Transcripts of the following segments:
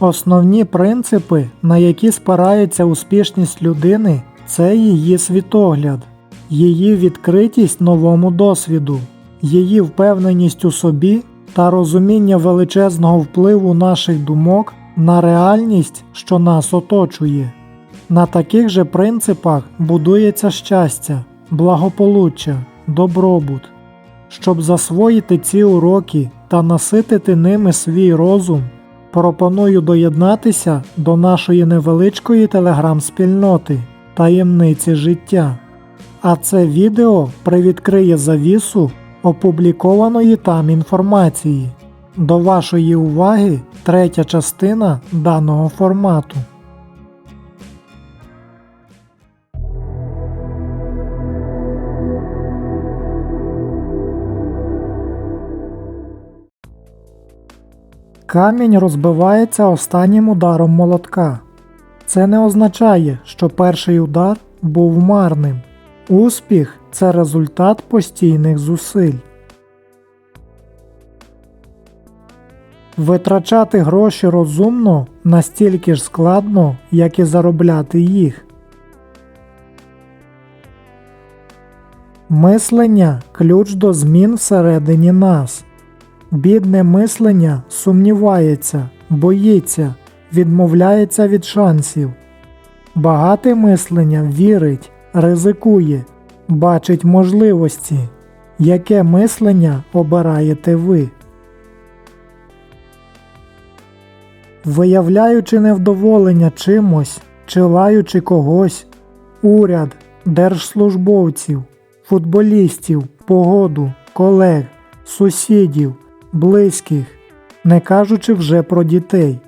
Основні принципи, на які спирається успішність людини, це її світогляд, її відкритість новому досвіду, її впевненість у собі та розуміння величезного впливу наших думок на реальність, що нас оточує. На таких же принципах будується щастя, благополуччя, добробут. Щоб засвоїти ці уроки та наситити ними свій розум, пропоную доєднатися до нашої невеличкої телеграм-спільноти таємниці життя. А це відео привідкриє завісу опублікованої там інформації. До вашої уваги третя частина даного формату. Камінь розбивається останнім ударом молотка. Це не означає, що перший удар був марним. Успіх це результат постійних зусиль. Витрачати гроші розумно настільки ж складно, як і заробляти їх. Мислення ключ до змін всередині нас. Бідне мислення сумнівається, боїться, відмовляється від шансів. Багате мислення вірить, ризикує, бачить можливості. Яке мислення обираєте ви? Виявляючи невдоволення чимось чи лаючи когось, уряд, держслужбовців, футболістів, погоду, колег, сусідів, близьких, не кажучи вже про дітей,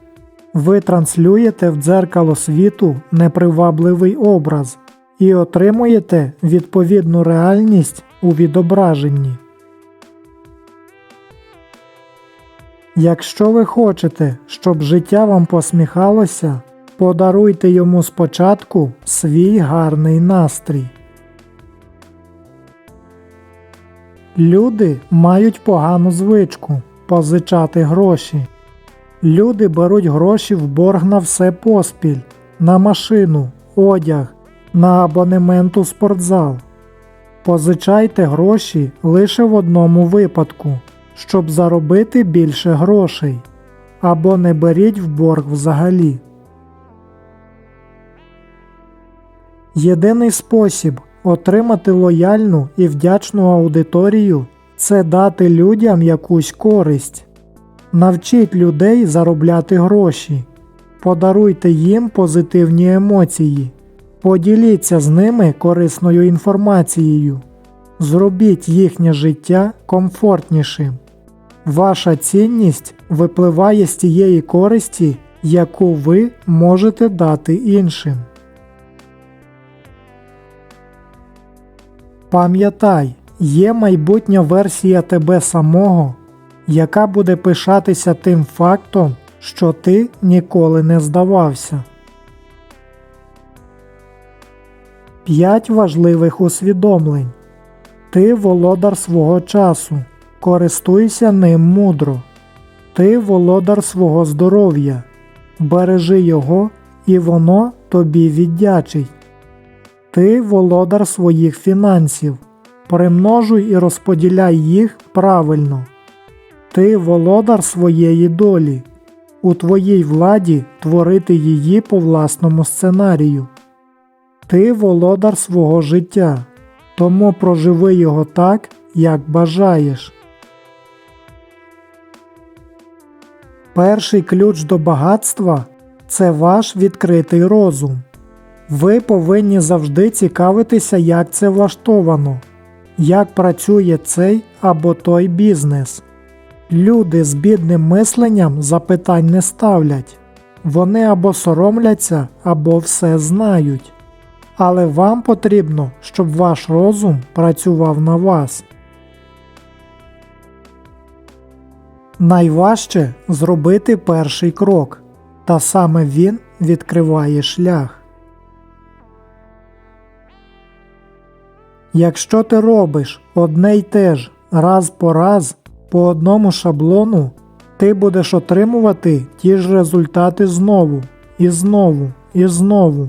ви транслюєте в дзеркало світу непривабливий образ і отримуєте відповідну реальність у відображенні. Якщо ви хочете, щоб життя вам посміхалося, подаруйте йому спочатку свій гарний настрій. Люди мають погану звичку позичати гроші. Люди беруть гроші в борг на все поспіль, на машину, одяг, на абонемент у спортзал. Позичайте гроші лише в одному випадку, щоб заробити більше грошей. Або не беріть в борг взагалі. Єдиний спосіб отримати лояльну і вдячну аудиторію це дати людям якусь користь. Навчіть людей заробляти гроші, подаруйте їм позитивні емоції, поділіться з ними корисною інформацією, зробіть їхнє життя комфортнішим. Ваша цінність випливає з тієї користі, яку ви можете дати іншим. Пам'ятай, є майбутня версія тебе самого, яка буде пишатися тим фактом, що ти ніколи не здавався. 5 важливих усвідомлень. Ти володар свого часу. Користуйся ним мудро. Ти володар свого здоров'я. Бережи його, і воно тобі віддячить. Ти володар своїх фінансів. Примножуй і розподіляй їх правильно. Ти володар своєї долі. У твоїй владі творити її по власному сценарію. Ти володар свого життя, тому проживи його так, як бажаєш. Перший ключ до багатства це ваш відкритий розум. Ви повинні завжди цікавитися, як це влаштовано, як працює цей або той бізнес. Люди з бідним мисленням запитань не ставлять, вони або соромляться, або все знають. Але вам потрібно, щоб ваш розум працював на вас. Найважче зробити перший крок, та саме він відкриває шлях. Якщо ти робиш одне й те ж раз по раз по одному шаблону, ти будеш отримувати ті ж результати знову, і знову, і знову.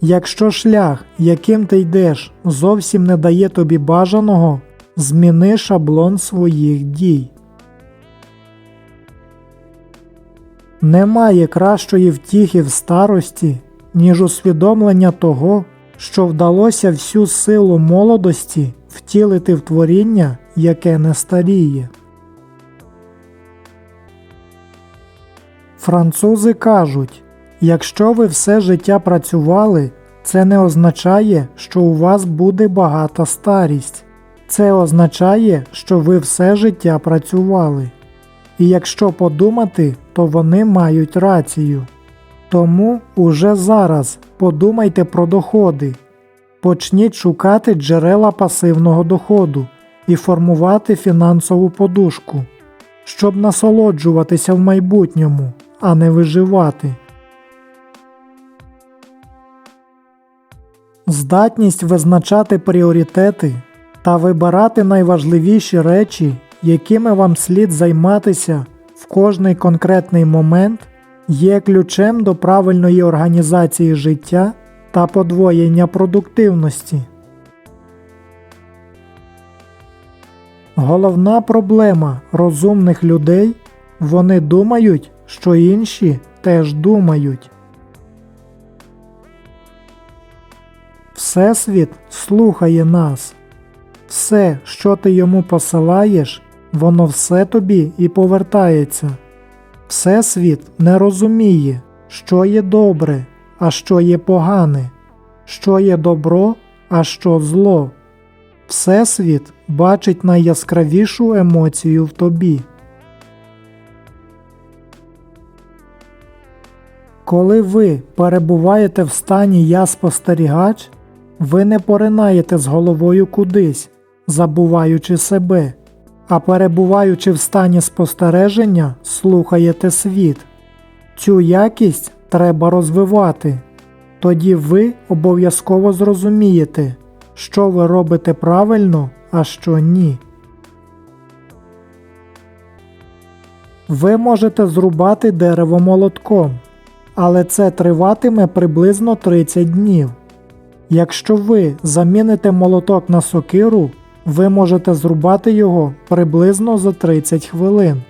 Якщо шлях, яким ти йдеш, зовсім не дає тобі бажаного, зміни шаблон своїх дій. Немає кращої втіхи в старості, ніж усвідомлення того, що вдалося всю силу молодості втілити в творіння, яке не старіє. Французи кажуть, якщо ви все життя працювали, це не означає, що у вас буде багата старість. Це означає, що ви все життя працювали. І якщо подумати, то вони мають рацію. Тому уже зараз подумайте про доходи. Почніть шукати джерела пасивного доходу і формувати фінансову подушку, щоб насолоджуватися в майбутньому, а не виживати. Здатність визначати пріоритети та вибирати найважливіші речі, якими вам слід займатися в кожний конкретний момент, є ключем до правильної організації життя та подвоєння продуктивності. Головна проблема розумних людей вони думають, що інші теж думають. Всесвіт слухає нас. Все, що ти йому посилаєш, воно все тобі і повертається. Всесвіт не розуміє, що є добре, а що є погане, що є добро, а що зло. Всесвіт бачить найяскравішу емоцію в тобі. Коли ви перебуваєте в стані я спостерігач, ви не поринаєте з головою кудись, забуваючи себе, а перебуваючи в стані спостереження, слухаєте світ. Цю якість треба розвивати. Тоді ви обов'язково зрозумієте, що ви робите правильно, а що ні. Ви можете зрубати дерево молотком, але це триватиме приблизно 30 днів. Якщо ви заміните молоток на сокиру, ви можете зрубати його приблизно за 30 хвилин.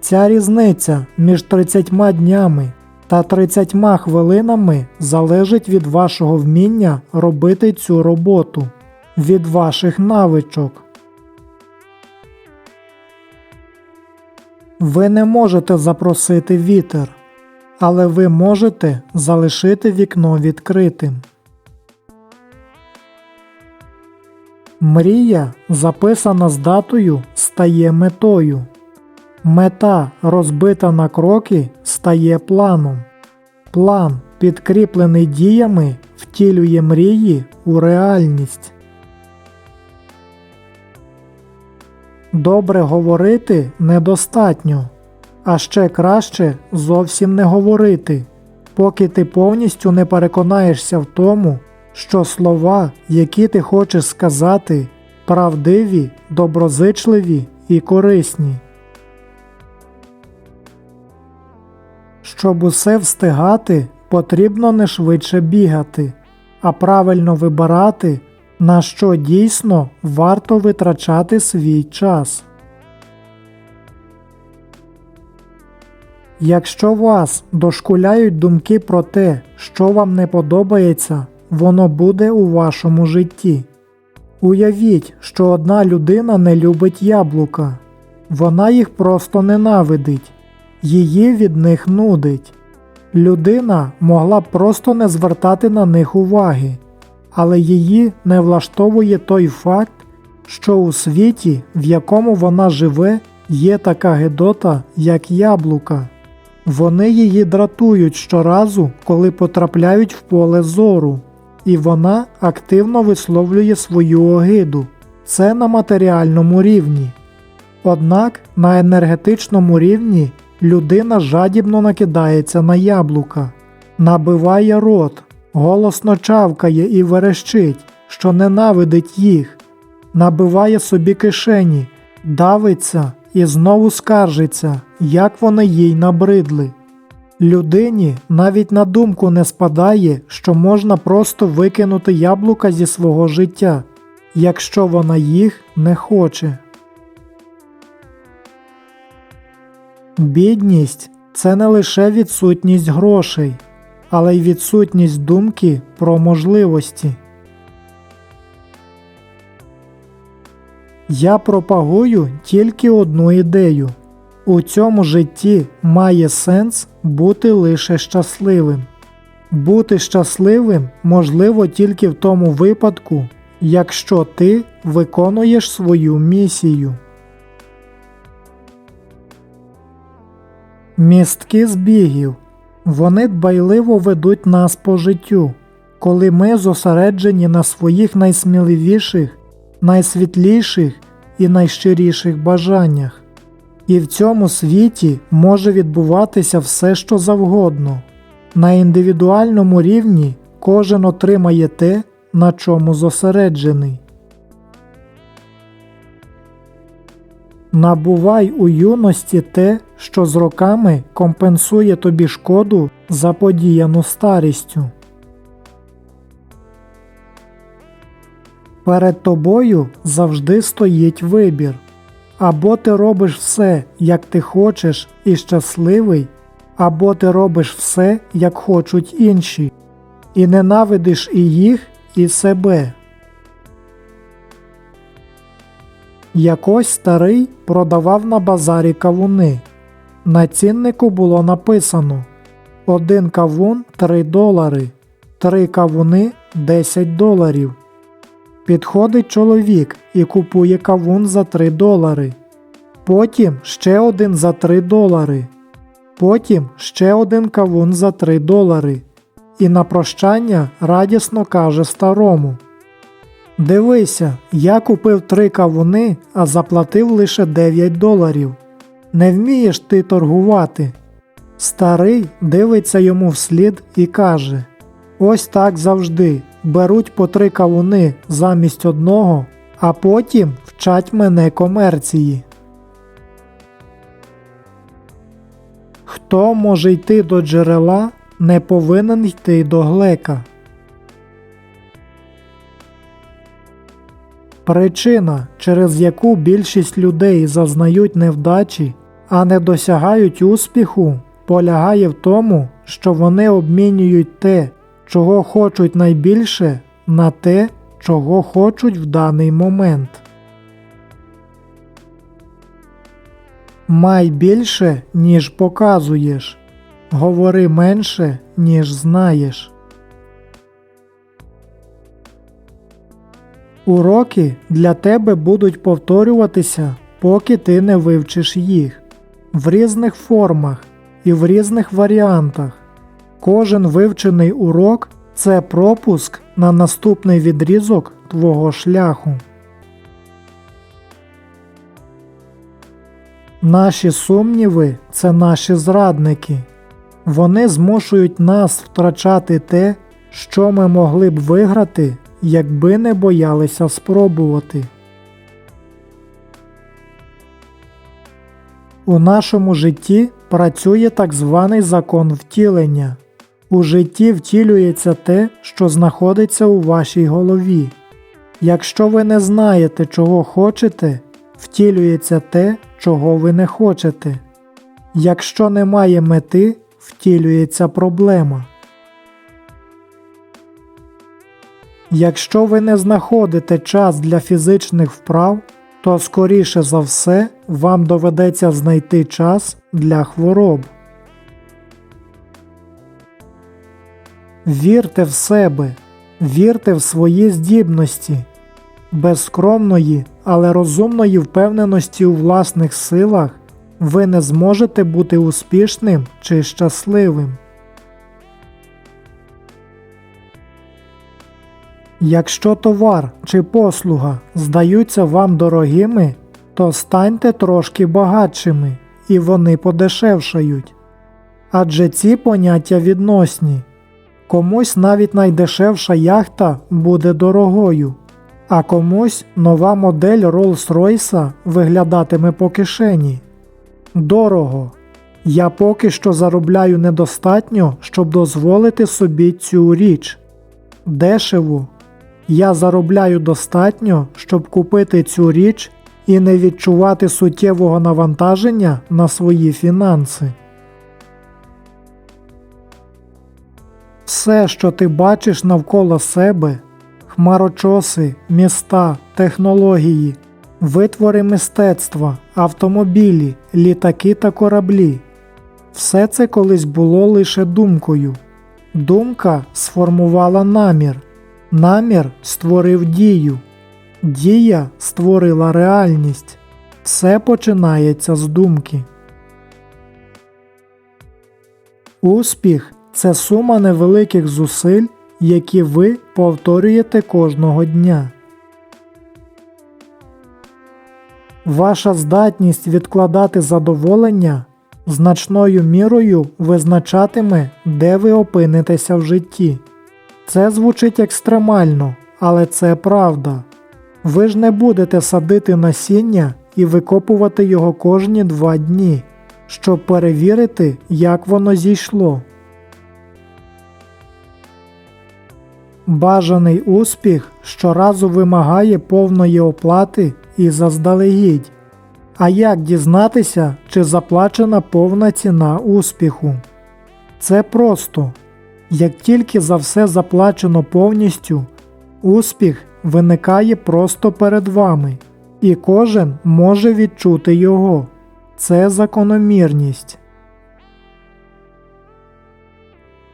Ця різниця між 30 днями та 30 хвилинами залежить від вашого вміння робити цю роботу, від ваших навичок. Ви не можете запросити вітер, але ви можете залишити вікно відкритим. Мрія, записана з датою, стає метою. Мета, розбита на кроки, стає планом. План, підкріплений діями, втілює мрії у реальність. Добре говорити недостатньо, а ще краще зовсім не говорити, поки ти повністю не переконаєшся в тому, що слова, які ти хочеш сказати, правдиві, доброзичливі і корисні. Щоб усе встигати, потрібно не швидше бігати, а правильно вибирати, на що дійсно варто витрачати свій час. Якщо вас дошкуляють думки про те, що вам не подобається, воно буде у вашому житті. Уявіть, що одна людина не любить яблука, вона їх просто ненавидить, її від них нудить. Людина могла б просто не звертати на них уваги, але її не влаштовує той факт, що у світі, в якому вона живе, є така гедота, як яблука. Вони її дратують щоразу, коли потрапляють в поле зору і вона активно висловлює свою огиду. Це на матеріальному рівні. Однак на енергетичному рівні людина жадібно накидається на яблука, набиває рот, голосно чавкає і верещить, що ненавидить їх, набиває собі кишені, давиться і знову скаржиться, як вони їй набридли. Людині навіть на думку не спадає, що можна просто викинути яблука зі свого життя, якщо вона їх не хоче. Бідність це не лише відсутність грошей, але й відсутність думки про можливості. Я пропагую тільки одну ідею. У цьому житті має сенс бути лише щасливим. Бути щасливим можливо тільки в тому випадку, якщо ти виконуєш свою місію. Містки збігів. Вони дбайливо ведуть нас по життю, коли ми зосереджені на своїх найсміливіших, найсвітліших і найщиріших бажаннях. І в цьому світі може відбуватися все, що завгодно. На індивідуальному рівні кожен отримає те, на чому зосереджений. Набувай у юності те, що з роками компенсує тобі шкоду заподіяну старістю. Перед тобою завжди стоїть вибір. Або ти робиш все, як ти хочеш, і щасливий, або ти робиш все, як хочуть інші, і ненавидиш і їх, і себе. Якось старий продавав на базарі кавуни. На ціннику було написано один кавун 3 долари, три кавуни 10 доларів. Підходить чоловік і купує кавун за 3 долари. Потім ще один за 3 долари. Потім ще один кавун за 3 долари. І на прощання радісно каже старому. Дивися, я купив три кавуни, а заплатив лише 9 доларів. Не вмієш ти торгувати. Старий дивиться йому вслід і каже Ось так завжди. Беруть по три кавуни замість одного, а потім вчать мене комерції. Хто може йти до джерела, не повинен йти до глека. Причина, через яку більшість людей зазнають невдачі, а не досягають успіху, полягає в тому, що вони обмінюють те, чого хочуть найбільше, на те, чого хочуть в даний момент. Май більше, ніж показуєш. Говори менше, ніж знаєш. Уроки для тебе будуть повторюватися, поки ти не вивчиш їх в різних формах і в різних варіантах. Кожен вивчений урок це пропуск на наступний відрізок твого шляху. Наші сумніви це наші зрадники. Вони змушують нас втрачати те, що ми могли б виграти, якби не боялися спробувати. У нашому житті працює так званий закон втілення. У житті втілюється те, що знаходиться у вашій голові. Якщо ви не знаєте, чого хочете, втілюється те, чого ви не хочете. Якщо немає мети, втілюється проблема. Якщо ви не знаходите час для фізичних вправ, то скоріше за все вам доведеться знайти час для хвороб. Вірте в себе, вірте в свої здібності, без скромної, але розумної впевненості у власних силах ви не зможете бути успішним чи щасливим. Якщо товар чи послуга здаються вам дорогими, то станьте трошки багатшими і вони подешевшають. Адже ці поняття відносні. Комусь навіть найдешевша яхта буде дорогою, а комусь нова модель Rolls-Royce виглядатиме по кишені. Дорого. Я поки що заробляю недостатньо, щоб дозволити собі цю річ. Дешево. Я заробляю достатньо, щоб купити цю річ і не відчувати суттєвого навантаження на свої фінанси. Все, що ти бачиш навколо себе хмарочоси, міста, технології, витвори мистецтва, автомобілі, літаки та кораблі. Все це колись було лише думкою. Думка сформувала намір, намір створив дію, дія створила реальність. Все починається з думки. Успіх це сума невеликих зусиль, які ви повторюєте кожного дня. Ваша здатність відкладати задоволення значною мірою визначатиме, де ви опинитеся в житті. Це звучить екстремально, але це правда. Ви ж не будете садити насіння і викопувати його кожні два дні, щоб перевірити, як воно зійшло. Бажаний успіх щоразу вимагає повної оплати і заздалегідь. А як дізнатися, чи заплачена повна ціна успіху? Це просто. Як тільки за все заплачено повністю, успіх виникає просто перед вами, і кожен може відчути його. Це закономірність.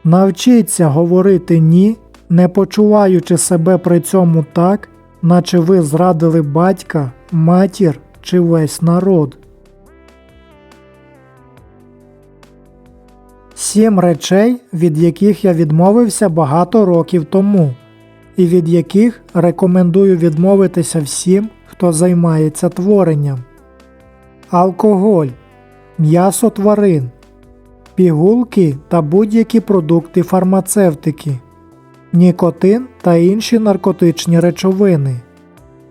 Навчіться говорити ні, не почуваючи себе при цьому так, наче ви зрадили батька, матір чи весь народ. Сім речей, від яких я відмовився багато років тому, і від яких рекомендую відмовитися всім, хто займається творенням. Алкоголь, м'ясо тварин, пігулки та будь-які продукти фармацевтики, нікотин та інші наркотичні речовини,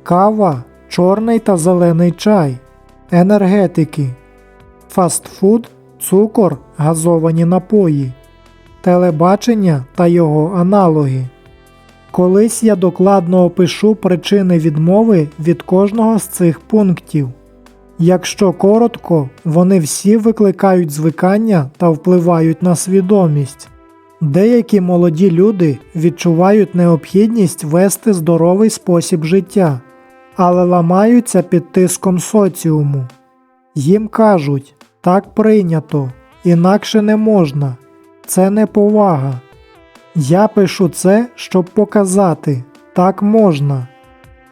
кава, чорний та зелений чай, енергетики, фастфуд, цукор, газовані напої, телебачення та його аналоги. Колись я докладно опишу причини відмови від кожного з цих пунктів. Якщо коротко, вони всі викликають звикання та впливають на свідомість. Деякі молоді люди відчувають необхідність вести здоровий спосіб життя, але ламаються під тиском соціуму. Їм кажуть так прийнято, інакше не можна, це неповага. Я пишу це, щоб показати так можна.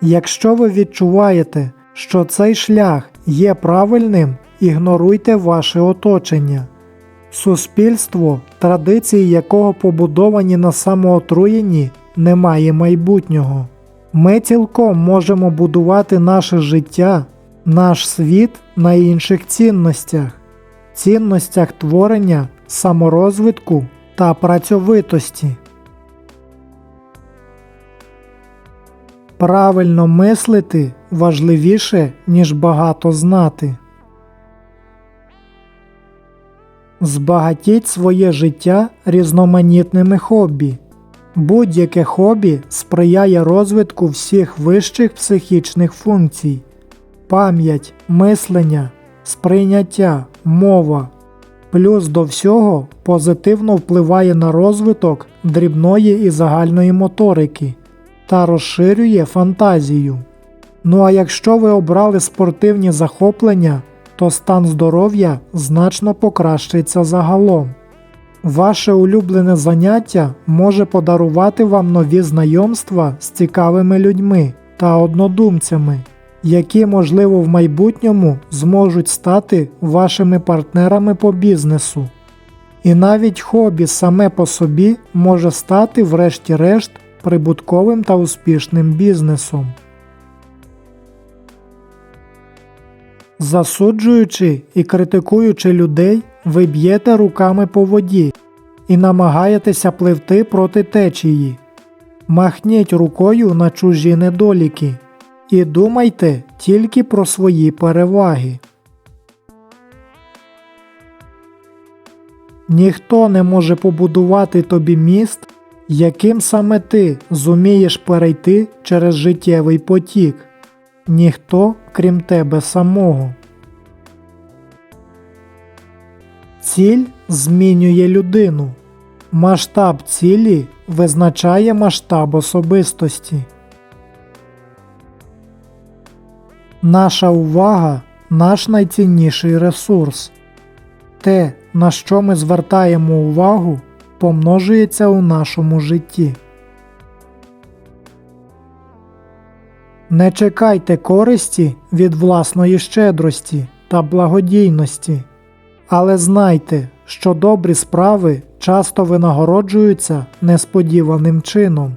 Якщо ви відчуваєте, що цей шлях є правильним, ігноруйте ваше оточення. Суспільство, традиції якого побудовані на самоотруєнні, не має майбутнього. Ми цілком можемо будувати наше життя, наш світ на інших цінностях, цінностях творення, саморозвитку та працьовитості. Правильно мислити важливіше, ніж багато знати. Збагатіть своє життя різноманітними хобі. Будь-яке хобі сприяє розвитку всіх вищих психічних функцій пам'ять, мислення, сприйняття, мова. Плюс до всього позитивно впливає на розвиток дрібної і загальної моторики та розширює фантазію. Ну а якщо ви обрали спортивні захоплення, то стан здоров'я значно покращиться загалом. Ваше улюблене заняття може подарувати вам нові знайомства з цікавими людьми та однодумцями, які, можливо, в майбутньому зможуть стати вашими партнерами по бізнесу. І навіть хобі саме по собі може стати, врешті-решт, прибутковим та успішним бізнесом. Засуджуючи і критикуючи людей, ви б'єте руками по воді і намагаєтеся пливти проти течії. Махніть рукою на чужі недоліки і думайте тільки про свої переваги. Ніхто не може побудувати тобі міст, яким саме ти зумієш перейти через життєвий потік. Ніхто, крім тебе самого. Ціль змінює людину. Масштаб цілі визначає масштаб особистості. Наша увага наш найцінніший ресурс. Те, на що ми звертаємо увагу, помножується у нашому житті. Не чекайте користі від власної щедрості та благодійності, але знайте, що добрі справи часто винагороджуються несподіваним чином.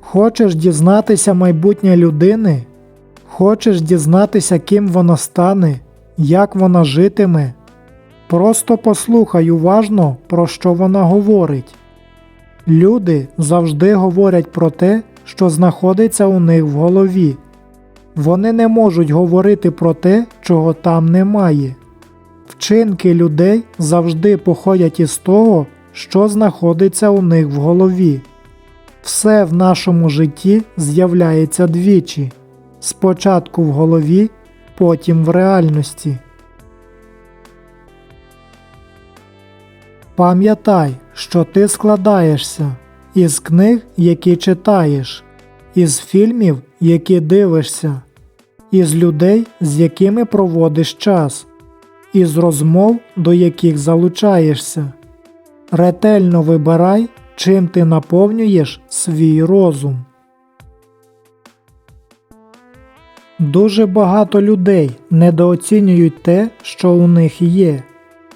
Хочеш дізнатися майбутнє людини? Хочеш дізнатися, ким вона стане, як вона житиме? Просто послухай уважно, про що вона говорить. Люди завжди говорять про те, що знаходиться у них в голові. Вони не можуть говорити про те, чого там немає. Вчинки людей завжди походять із того, що знаходиться у них в голові. Все в нашому житті з'являється двічі спочатку в голові, потім в реальності. Пам'ятай, що ти складаєшся із книг, які читаєш, із фільмів, які дивишся, із людей, з якими проводиш час, із розмов, до яких залучаєшся. Ретельно вибирай, чим ти наповнюєш свій розум. Дуже багато людей недооцінюють те, що у них є,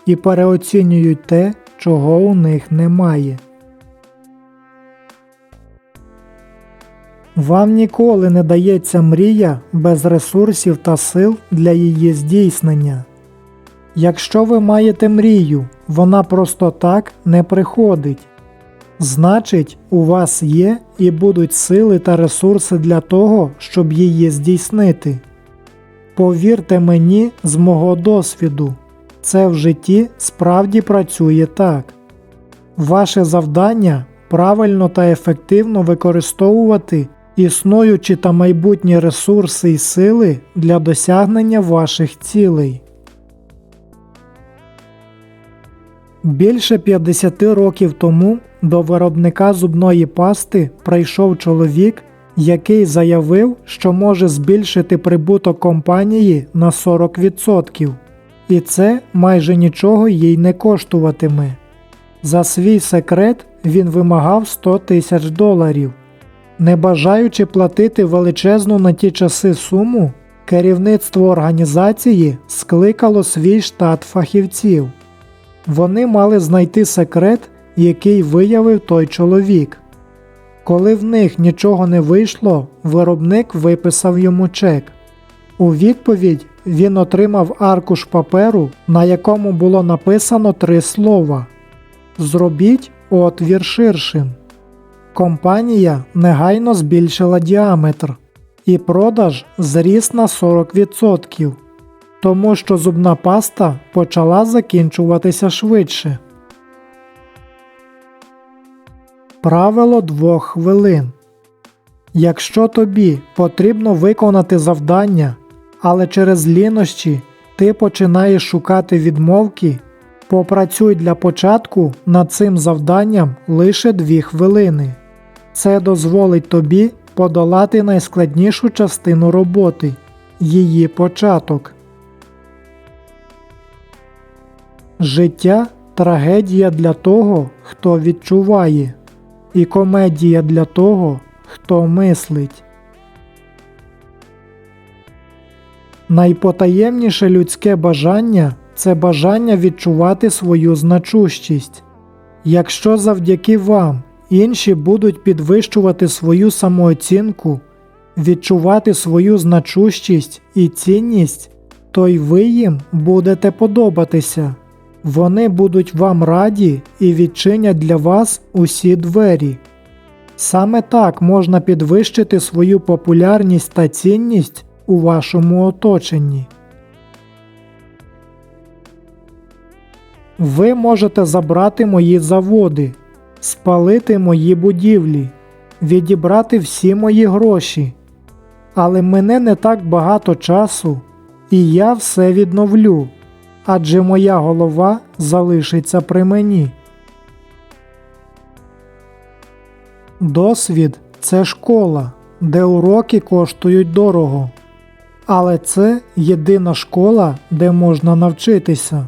і переоцінюють те, чого у них немає. Вам ніколи не дається мрія без ресурсів та сил для її здійснення. Якщо ви маєте мрію, вона просто так не приходить. Значить, у вас є і будуть сили та ресурси для того, щоб її здійснити. Повірте мені з мого досвіду, це в житті справді працює так. Ваше завдання правильно та ефективно використовувати існуючі та майбутні ресурси і сили для досягнення ваших цілей. Більше 50 років тому до виробника зубної пасти прийшов чоловік, який заявив, що може збільшити прибуток компанії на 40%, і це майже нічого їй не коштуватиме. За свій секрет він вимагав 100 тисяч доларів. Не бажаючи платити величезну на ті часи суму, керівництво організації скликало свій штат фахівців. Вони мали знайти секрет, який виявив той чоловік. Коли в них нічого не вийшло, виробник виписав йому чек. У відповідь він отримав аркуш паперу, на якому було написано три слова Зробіть отвір ширшим. Компанія негайно збільшила діаметр, і продаж зріс на 40%, тому що зубна паста почала закінчуватися швидше. Правило двох хвилин. Якщо тобі потрібно виконати завдання, але через лінощі ти починаєш шукати відмовки, попрацюй для початку над цим завданням лише 2 хвилини. Це дозволить тобі подолати найскладнішу частину роботи її початок. Життя трагедія для того, хто відчуває, і комедія для того, хто мислить. Найпотаємніше людське бажання це бажання відчувати свою значущість. Якщо завдяки вам інші будуть підвищувати свою самооцінку, відчувати свою значущість і цінність, то й ви їм будете подобатися. Вони будуть вам раді і відчинять для вас усі двері. Саме так можна підвищити свою популярність та цінність у вашому оточенні. Ви можете забрати мої заводи, спалити мої будівлі, відібрати всі мої гроші. Але мене не так багато часу, і я все відновлю, адже моя голова залишиться при мені. Досвід це школа, де уроки коштують дорого. Але це єдина школа, де можна навчитися.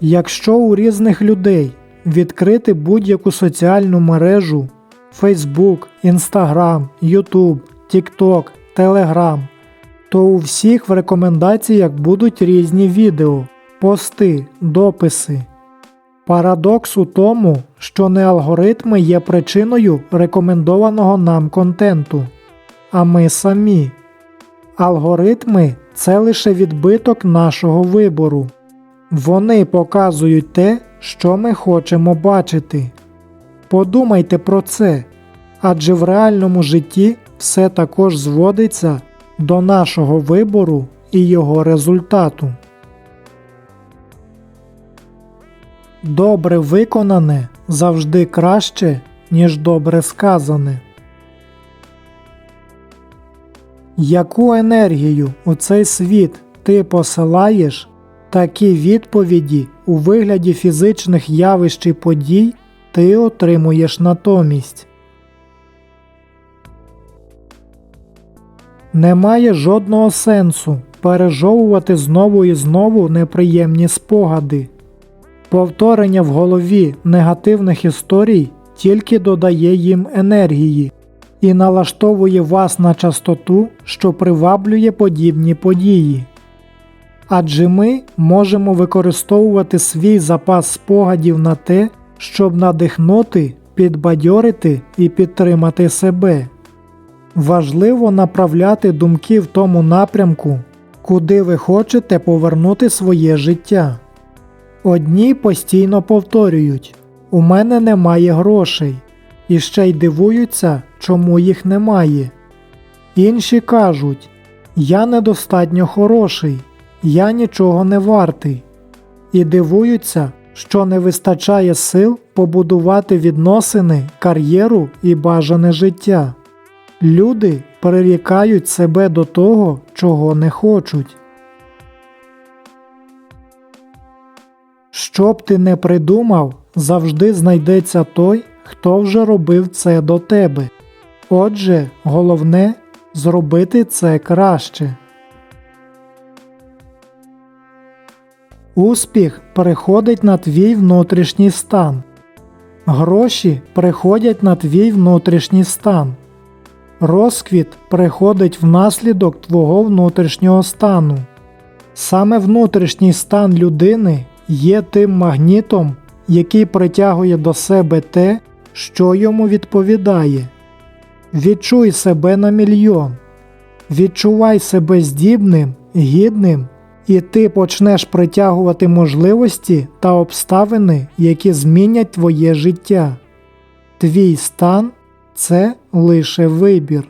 Якщо у різних людей відкрити будь-яку соціальну мережу Facebook, Instagram, YouTube, TikTok, Telegram, то у всіх в рекомендаціях будуть різні відео, пости, дописи. Парадокс у тому, що не алгоритми є причиною рекомендованого нам контенту, а ми самі. Алгоритми це лише відбиток нашого вибору. Вони показують те, що ми хочемо бачити. Подумайте про це, адже в реальному житті все також зводиться до нашого вибору і його результату. Добре виконане завжди краще, ніж добре сказане. Яку енергію у цей світ ти посилаєш, такі відповіді у вигляді фізичних явищ і подій ти отримуєш натомість. Немає жодного сенсу пережовувати знову і знову неприємні спогади. Повторення в голові негативних історій тільки додає їм енергії і налаштовує вас на частоту, що приваблює подібні події. Адже ми можемо використовувати свій запас спогадів на те, щоб надихнути, підбадьорити і підтримати себе. Важливо направляти думки в тому напрямку, куди ви хочете повернути своє життя. Одні постійно повторюють У мене немає грошей, і ще й дивуються, чому їх немає. Інші кажуть Я недостатньо хороший, я нічого не вартий, і дивуються, що не вистачає сил побудувати відносини, кар'єру і бажане життя. Люди перерікають себе до того, чого не хочуть. Що б ти не придумав, завжди знайдеться той, хто вже робив це до тебе. Отже, головне зробити це краще. Успіх переходить на твій внутрішній стан. Гроші приходять на твій внутрішній стан. Розквіт приходить внаслідок твого внутрішнього стану. Саме внутрішній стан людини є тим магнітом, який притягує до себе те, що йому відповідає. Відчуй себе на мільйон, відчувай себе здібним, гідним, і ти почнеш притягувати можливості та обставини, які змінять твоє життя. Твій стан це лише вибір.